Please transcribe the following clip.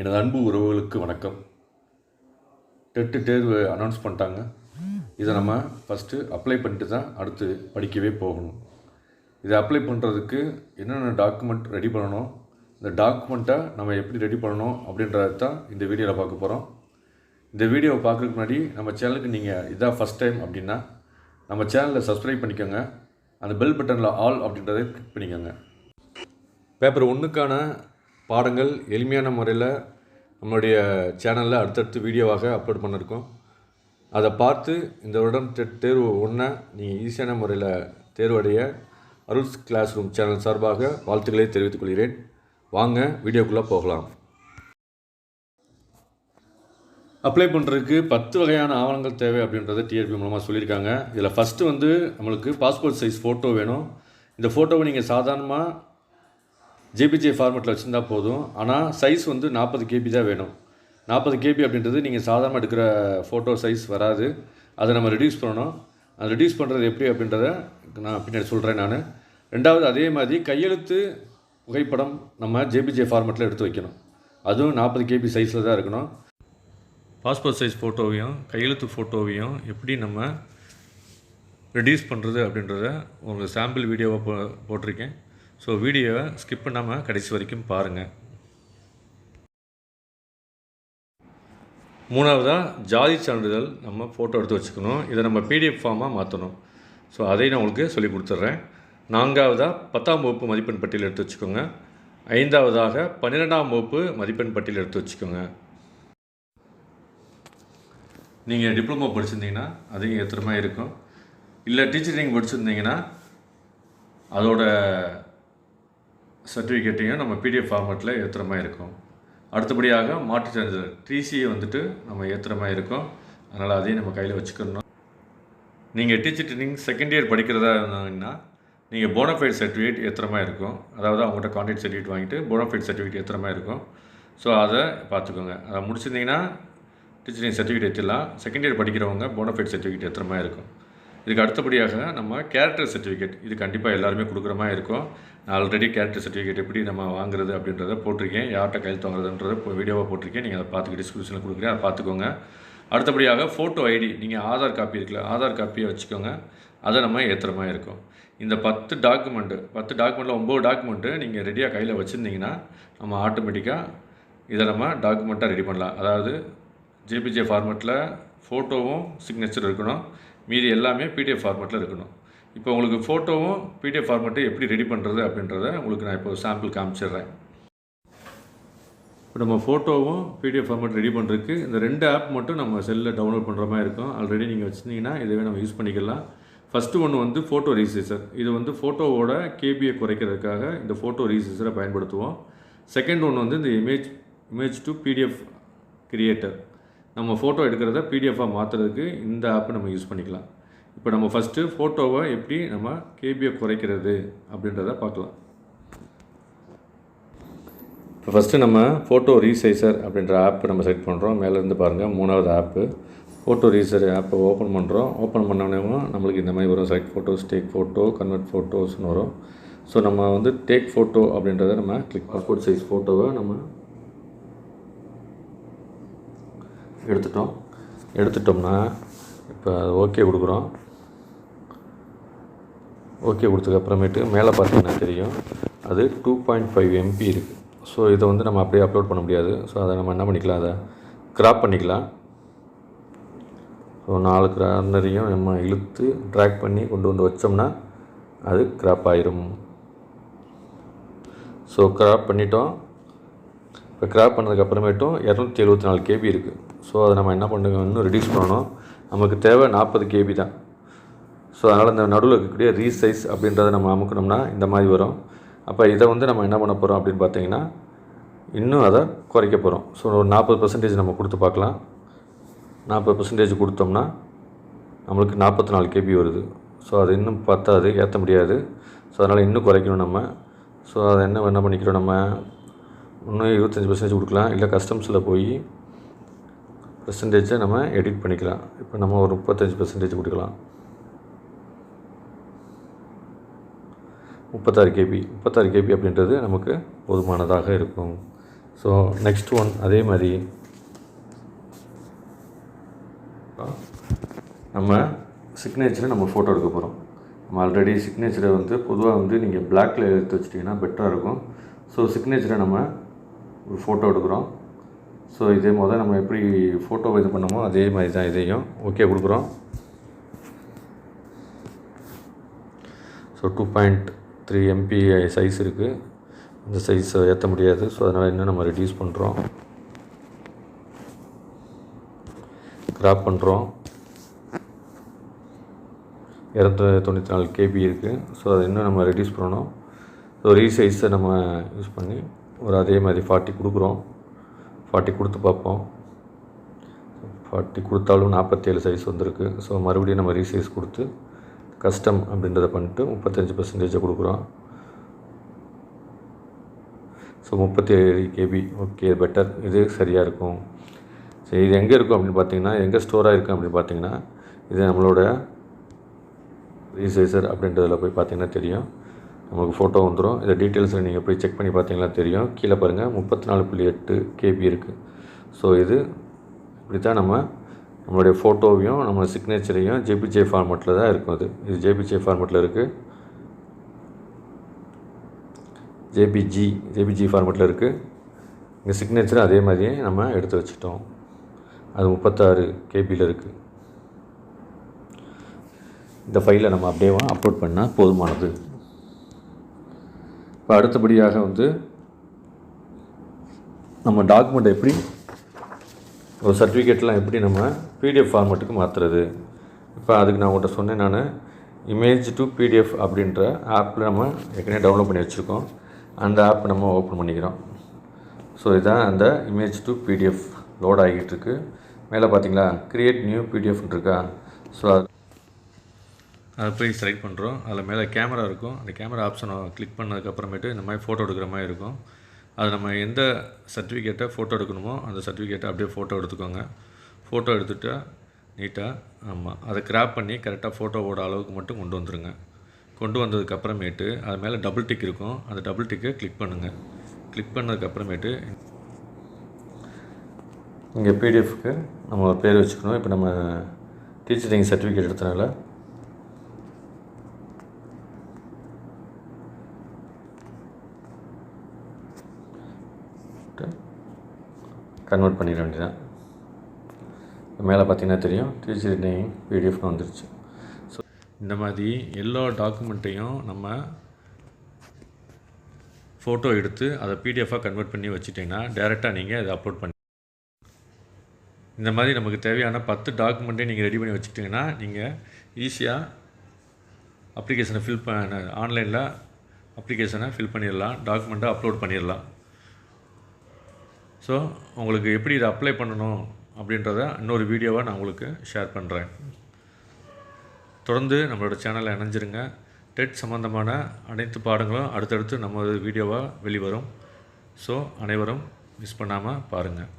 எனது அன்பு உறவுகளுக்கு வணக்கம். டெட்டு தேர்வு அனௌன்ஸ் பண்ணிட்டாங்க. இதை நம்ம ஃபஸ்ட்டு அப்ளை பண்ணிட்டு தான் அடுத்து படிக்கவே போகணும். இதை அப்ளை பண்ணுறதுக்கு என்னென்ன டாக்குமெண்ட் ரெடி பண்ணணும்? இந்த டாக்குமெண்ட்டை நம்ம எப்படி ரெடி பண்ணணும் அப்படின்றத தான் இந்த வீடியோவில் பார்க்க போகிறோம் இந்த வீடியோவை பார்க்குறதுக்கு முன்னாடி நம்ம சேனலுக்கு நீங்கள் இதான் ஃபஸ்ட் டைம் அப்படின்னா நம்ம சேனலை சப்ஸ்கிரைப் பண்ணிக்கோங்க. அந்த பெல் பட்டனில் ஆல் அப்படின்றத கிளிக் பண்ணிக்கோங்க. பேப்பர் ஒன்றுக்கான பாடங்கள் எளிமையான முறையில் நம்மளுடைய சேனலில் அடுத்தடுத்து வீடியோவாக அப்லோட் பண்ணியிருக்கோம் அதை பார்த்து இந்த வருடம் டெட் தேர்வு ஒன்றை நீங்கள் ஈஸியான முறையில் தேர்வடைய அருள்ஸ் கிளாஸ் ரூம் சேனல் சார்பாக வாழ்த்துக்களை தெரிவித்துக் கொள்கிறேன். வாங்க வீடியோக்குள்ளே போகலாம். அப்ளை பண்ணுறதுக்கு பத்து வகையான ஆவணங்கள் தேவை அப்படின்றத டிஆர்பி மூலமாக சொல்லியிருக்காங்க. இதில் ஃபஸ்ட்டு வந்து நம்மளுக்கு பாஸ்போர்ட் சைஸ் ஃபோட்டோ வேணும். இந்த ஃபோட்டோவை நீங்கள் சாதாரணமாக ஜேபிஜே ஃபார்மெட்டில் வச்சுருந்தா போதும். ஆனால் சைஸ் வந்து நாற்பது கேபி தான் வேணும். நாற்பது கேபி அப்படின்றது நீங்கள் சாதாரணமாக எடுக்கிற ஃபோட்டோ சைஸ் வராது. அதை நம்ம ரெடியூஸ் பண்ணணும். அதை ரெடியூஸ் பண்ணுறது எப்படி அப்படின்றத நான் பின்னாடி சொல்கிறேன் நான். ரெண்டாவது அதே மாதிரி கையெழுத்து புகைப்படம் நம்ம ஜேபிஜே ஃபார்மெட்டில் எடுத்து வைக்கணும். அதுவும் நாற்பது கேபி சைஸில் தான் இருக்கணும். பாஸ்போர்ட் சைஸ் ஃபோட்டோவையும் கையெழுத்து ஃபோட்டோவையும் எப்படி நம்ம ரெடியூஸ் பண்ணுறது அப்படின்றத உங்களுக்கு சாம்பிள் வீடியோவாக போ போட்டிருக்கேன். ஸோ வீடியோவை ஸ்கிப் பண்ணாமல் கடைசி வரைக்கும் பாருங்கள் மூணாவதாக ஜாதி சான்றிதழ் நம்ம ஃபோட்டோ எடுத்து வச்சுக்கணும். இதை நம்ம பிடிஎஃப் ஃபார்மாக மாற்றணும் ஸோ அதை நான் உங்களுக்கு சொல்லி கொடுத்துட்றேன். நான்காவதாக பத்தாம் வகுப்பு மதிப்பெண் பட்டியல் எடுத்து வச்சுக்கோங்க. ஐந்தாவதாக பன்னிரெண்டாம் வகுப்பு மதிப்பெண் பட்டியல் எடுத்து வச்சுக்கோங்க. நீங்கள் டிப்ளமோ படிச்சிருந்தீங்கன்னா அதிகம் ஏற்றுற மாதிரி இருக்கும். இல்லை டீச்சரிங் படிச்சிருந்தீங்கன்னா அதோட சர்டிஃபிகேட்டையும் நம்ம பிடிஎஃப் ஃபார்மேட்டில் ஏற்றுற மாதிரி இருக்கும். அடுத்தபடியாக மாற்றுச்சான்றிதழ் டிசியை வந்துட்டு நம்ம ஏற்றுற மாதிரி இருக்கும். அதனால் அதையும் நம்ம கையில் வச்சுக்கணும். நீங்கள் டீச்சர் ட்ரைனிங் செகண்ட் இயர் படிக்கிறதா இருந்தாங்கன்னா நீங்கள் போனஃபைட் சர்டிஃபிகேட் ஏற்றுற மாதிரி இருக்கும். அதாவது அவங்கள்ட்ட கான்டாக்ட் சர்டிஃபிகேட் வாங்கிட்டு போனஃபைட் சர்டிஃபிகேட் ஏற்றுற மாதிரி இருக்கும். ஸோ அதை பார்த்துக்கோங்க. அதை முடிச்சிருந்தீங்கன்னா டீச்சரிங் சர்டிஃபிகேட் ஏற்றலாம் செகண்ட் இயர் படிக்கிறவங்க போனஃபைட் சர்டிஃபிகேட் ஏற்றுற மாதிரி இருக்கும். இதுக்கு அடுத்தபடியாக நம்ம கேரக்டர் சர்டிஃபிகேட் இது கண்டிப்பாக எல்லாருமே கொடுக்குற மாதிரி இருக்கும். நான் ஆல்ரெடி கேரக்டர் சர்டிஃபிகேட் எப்படி நம்ம வாங்குறது அப்படின்றத போட்டிருக்கேன். யார்கிட்ட கையெழுத்து வாங்குறதுன்றத வீடியோவாக போட்டிருக்கேன். நீங்கள் அதை பார்த்து டிஸ்கிரிப்ஷனில் கொடுக்குறேன் அதை பார்த்துக்கோங்க. அடுத்தபடியாக ஃபோட்டோ ஐடி நீங்கள் ஆதார் காப்பி இருக்குல்ல ஆதார் காப்பியை வச்சுக்கோங்க. அதை நம்ம ஏற்றுற மாதிரி இருக்கும். இந்த பத்து டாக்குமெண்ட்டு பத்து டாக்குமெண்ட்டில் ஒம்பது டாக்குமெண்ட்டு நீங்கள் ரெடியாக கையில் வச்சுருந்தீங்கன்னா நம்ம ஆட்டோமேட்டிக்காக இதை நம்ம டாக்குமெண்ட்டாக ரெடி பண்ணலாம். அதாவது ஜேபிஜே ஃபார்மெட்டில் ஃபோட்டோவும் சிக்னேச்சர் இருக்கணும். மீதி எல்லாமே பிடிஎஃப் ஃபார்மெட்டில் இருக்கணும். இப்போ உங்களுக்கு ஃபோட்டோவும் பிடிஎஃப் ஃபார்மெட்டு எப்படி ரெடி பண்ணுறது அப்படின்றத உங்களுக்கு நான் இப்போ சாம்பிள் காமிச்சிடுறேன். இப்போ நம்ம ஃபோட்டோவும் பிடிஎஃப் ஃபார்மெட் ரெடி பண்ணுறதுக்கு இந்த ரெண்டு ஆப் மட்டும் நம்ம செல்லில் டவுன்லோட் பண்ணுற மாதிரி இருக்கும். ஆல்ரெடி நீங்கள் வச்சுருந்தீங்கன்னா இதுவே நம்ம யூஸ் பண்ணிக்கலாம். ஃபஸ்ட்டு ஒன்று வந்து ஃபோட்டோ ரீசீசர் இது வந்து ஃபோட்டோவோட கேபியை குறைக்கிறதுக்காக இந்த ஃபோட்டோ ரீசீசரை பயன்படுத்துவோம். செகண்ட் ஒன்று வந்து இந்த image image to PDF creator நம்ம ஃபோட்டோ எடுக்கிறத பிடிஎஃபாக மாற்றுறதுக்கு இந்த ஆப்பை நம்ம யூஸ் பண்ணிக்கலாம். இப்போ நம்ம ஃபஸ்ட்டு ஃபோட்டோவை எப்படி நம்ம கேபியை குறைக்கிறது அப்படின்றத பார்க்கலாம். இப்போ ஃபஸ்ட்டு நம்ம ஃபோட்டோ ரீசைசர் அப்படின்ற ஆப் நம்ம செலக்ட் பண்ணுறோம் மேலேருந்து பாருங்கள் மூணாவது ஆப்பு ஃபோட்டோ ரீசர் ஆப்பை ஓப்பன் பண்ணுறோம் ஓப்பன் பண்ணோடனே நம்மளுக்கு இந்த மாதிரி வரும். Select photos take photo convert ஃபோட்டோஸ்னு வரும். ஸோ நம்ம வந்து டேக் ஃபோட்டோ அப்படின்றத நம்ம கிளிக் பாஸ்போர்ட் சைஸ் ஃபோட்டோவை நம்ம எடுத்துட்டோம். எடுத்துட்டோம்னா இப்போ ஓகே கொடுக்குறோம். ஓகே கொடுத்ததுக்கப்புறமேட்டு மேலே பார்த்தீங்கன்னா தெரியும். அது டூ பாயிண்ட் ஃபைவ் எம்பி இருக்குது ஸோ இதை வந்து நம்ம அப்படியே அப்லோட் பண்ண முடியாது. ஸோ அதை நம்ம என்ன பண்ணிக்கலாம்? அதை கிராப் பண்ணிக்கலாம். ஸோ நாலு கார்னரையும் நம்ம இழுத்து ட்ராக் பண்ணி கொண்டு வந்து வச்சோம்னா அது கிராப் ஆயிரும். ஸோ கிராப் பண்ணிட்டோம். இப்போ கிராப் பண்ணதுக்கப்புறமேட்டும் இரநூத்தி எழுபத்தி நாலு கேபி இருக்குது ஸோ அதை நம்ம என்ன பண்ணுங்க? இன்னும் ரெடியூஸ் பண்ணணும். நமக்கு தேவை நாற்பது கேபி தான். ஸோ அதனால் இந்த நடுவில் இருக்கக்கூடிய ரீசைஸ் அப்படின்றத நம்ம அமுக்கணும்னா இந்த மாதிரி வரும். அப்போ இதை வந்து நம்ம என்ன பண்ண போகிறோம் அப்படின்னு பார்த்தீங்கன்னா இன்னும் அதை குறைக்க போகிறோம் ஸோ ஒரு நாற்பது பர்சன்டேஜ் நம்ம கொடுத்து பார்க்கலாம். நாற்பது பர்சன்டேஜ் கொடுத்தோம்னா நம்மளுக்கு நாற்பத்தி நாலு கேபி வருது. ஸோ அது இன்னும் பத்தாது ஏற்ற முடியாது. ஸோ அதனால் இன்னும் குறைக்கணும் நம்ம. ஸோ அதை என்ன என்ன பண்ணிக்கிறோம் நம்ம? இன்னும் இருபத்தஞ்சி பர்சன்டேஜ் கொடுக்கலாம். இல்லை கஸ்டம்ஸில் போய் பர்சன்டேஜை நம்ம எடிட் பண்ணிக்கலாம். இப்போ நம்ம ஒரு முப்பத்தஞ்சு பர்சன்டேஜ் கொடுக்கலாம். முப்பத்தாறு கேபி முப்பத்தாறு கேபி அப்படின்றது நமக்கு போதுமானதாக இருக்கும். ஸோ நெக்ஸ்ட் ஒன் அதே மாதிரி. நம்ம சிக்னேச்சரை நம்ம ஃபோட்டோ எடுக்க போகிறோம் நம்ம ஆல்ரெடி சிக்னேச்சரை வந்து பொதுவாக வந்து நீங்கள் பிளாக்ல எடுத்து வச்சிட்டிங்கன்னா பெட்டராக இருக்கும். ஸோ சிக்னேச்சரை நம்ம ஒரு ஃபோட்டோ எடுக்கிறோம். ஸோ இதே முதல் நம்ம எப்படி ஃபோட்டோவை இது பண்ணோமோ அதே மாதிரி தான் இதையும் ஓகே கொடுக்குறோம். So two point three MB size இருக்குது இந்த சைஸை ஏற்ற முடியாது. ஸோ அதனால் இன்னும் நம்ம ரெடியூஸ் பண்ணுறோம் கிராப் பண்ணுறோம் இரநூத்தி தொண்ணூற்றி நாலு கேபி இருக்குது ஸோ அதை இன்னும் நம்ம ரெடியூஸ் பண்ணணும். ஸோ ரீசைஸை நம்ம யூஸ் பண்ணி ஒரு அதே மாதிரி ஃபார்ட்டி கொடுக்குறோம். ஃபார்ட்டி கொடுத்து பார்ப்போம். ஃபார்ட்டி கொடுத்தாலும் நாற்பத்தேழு சைஸ் வந்திருக்கு. ஸோ மறுபடியும் நம்ம ரீசைஸ் கொடுத்து கஸ்டம் அப்படின்றத பண்ணிட்டு முப்பத்தஞ்சு பர்சன்டேஜை கொடுக்குறோம். ஸோ முப்பத்தி ஏழு கேபி ஓகே பெட்டர் இது சரியாக இருக்கும். சரி இது எங்கே இருக்கும் அப்படின்னு பார்த்தீங்கன்னா எங்கே ஸ்டோராக இருக்கும் அப்படின்னு பார்த்தீங்கன்னா இது நம்மளோட ரீசைசர் அப்படின்றதில் போய் பார்த்தீங்கன்னா தெரியும். நமக்கு ஃபோட்டோ வந்துடும் இந்த டீட்டெயில்ஸில் நீங்கள் போய் செக் பண்ணி பார்த்தீங்கன்னா தெரியும். கீழே பாருங்கள் முப்பத்தி நாலு புள்ளி எட்டு கேபி இருக்குது ஸோ இது இப்படி தான் நம்ம நம்மளுடைய ஃபோட்டோவையும் நம்ம சிக்னேச்சரையும் ஜேபிஜே ஃபார்மெட்டில் தான் இருக்கும் அது. இது ஜேபிஜே ஃபார்மெட்டில் இருக்குது ஜேபிஜி ஜேபிஜி ஃபார்மெட்டில் இருக்குது இங்கே சிக்னேச்சரும் அதே மாதிரியே நம்ம எடுத்து வச்சுட்டோம். அது முப்பத்தாறு கேபியில் இருக்குது இந்த ஃபைலை நம்ம அப்படியே அப்லோட் பண்ணால் போதுமானது. இப்போ அடுத்தபடியாக வந்து நம்ம டாக்குமெண்ட் எப்படி ஒரு சர்டிஃபிகேட்லாம் எப்படி நம்ம பிடிஎஃப் ஃபார்மேட்டுக்கு மாற்றுறது இப்போ அதுக்கு நான் உங்கள்கிட்ட சொன்னேன் நான் இமேஜ் டு பிடிஎஃப் அப்படின்ற ஆப்பில் நம்ம ஏற்கனவே டவுன்லோட் பண்ணி வச்சுருக்கோம். அந்த ஆப் நம்ம ஓப்பன் பண்ணிக்கிறோம். ஸோ இதுதான் அந்த இமேஜ் டு பிடிஎஃப் லோட் ஆகிட்டு இருக்கு. மேலே பார்த்தீங்களா க்ரியேட் நியூ பிடிஎஃப்னு இருக்கா? ஸோ அதை போய் செலக்ட் பண்ணுறோம் அதில் மேலே கேமரா இருக்கும். அந்த கேமரா ஆப்ஷனை கிளிக் பண்ணதுக்கப்புறமேட்டு இந்த மாதிரி ஃபோட்டோ எடுக்கிற மாதிரி இருக்கும். அது நம்ம எந்த சர்டிஃபிகேட்டை ஃபோட்டோ எடுக்கணுமோ அந்த சர்டிஃபிகேட்டை அப்படியே ஃபோட்டோ எடுத்துக்கோங்க. ஃபோட்டோ எடுத்துகிட்டா நீட்டாக ஆமாம் அதை கிராப் பண்ணி கரெக்டாக ஃபோட்டோவோட அளவுக்கு மட்டும் கொண்டு வந்துடுங்க கொண்டு வந்ததுக்கப்புறமேட்டு அது மேலே டபுள் டிக் இருக்கும். அந்த டபுள் டிக்கை கிளிக் பண்ணுங்கள் கிளிக் பண்ணதுக்கப்புறமேட்டு இங்கே பிடிஎஃப்க்கு நம்ம பேர் வச்சுக்கணும். இப்போ நம்ம டீச்சரிங் சர்டிஃபிகேட் எடுத்தனால கன்வெர்ட் பண்ணிட வேண்டியதான் மேலே பார்த்தீங்கன்னா தெரியும். டீச்சர் நேம் பிடிஎஃப்னு வந்துருச்சு. ஸோ இந்த மாதிரி எல்லா டாக்குமெண்ட்டையும் நம்ம ஃபோட்டோ எடுத்து அதை பிடிஎஃபாக கன்வெர்ட் பண்ணி வச்சுட்டிங்கன்னா டேரெக்டாக நீங்கள் அதை அப்லோட் பண்ணி இந்த மாதிரி நமக்கு தேவையான பத்து டாக்குமெண்ட்டையும் நீங்கள் ரெடி பண்ணி வச்சுக்கிட்டிங்கன்னா நீங்கள் ஈஸியாக அப்ளிகேஷனை ஃபில் பண்ண ஆன்லைனில் அப்ளிகேஷனை ஃபில் பண்ணிடலாம். டாக்குமெண்ட்டை அப்லோட் பண்ணிடலாம். ஸோ உங்களுக்கு எப்படி இதை அப்ளை பண்ணணும் அப்படின்றத இன்னொரு வீடியோவாக நான் உங்களுக்கு ஷேர் பண்ணுறேன் தொடர்ந்து நம்மளோட சேனலை இணைஞ்சிருங்க. டெட் சம்மந்தமான அனைத்து பாடங்களும் அடுத்தடுத்து நம்ம வீடியோவாக வெளிவரும். ஸோ அனைவரும் மிஸ் பண்ணாமல் பாருங்கள்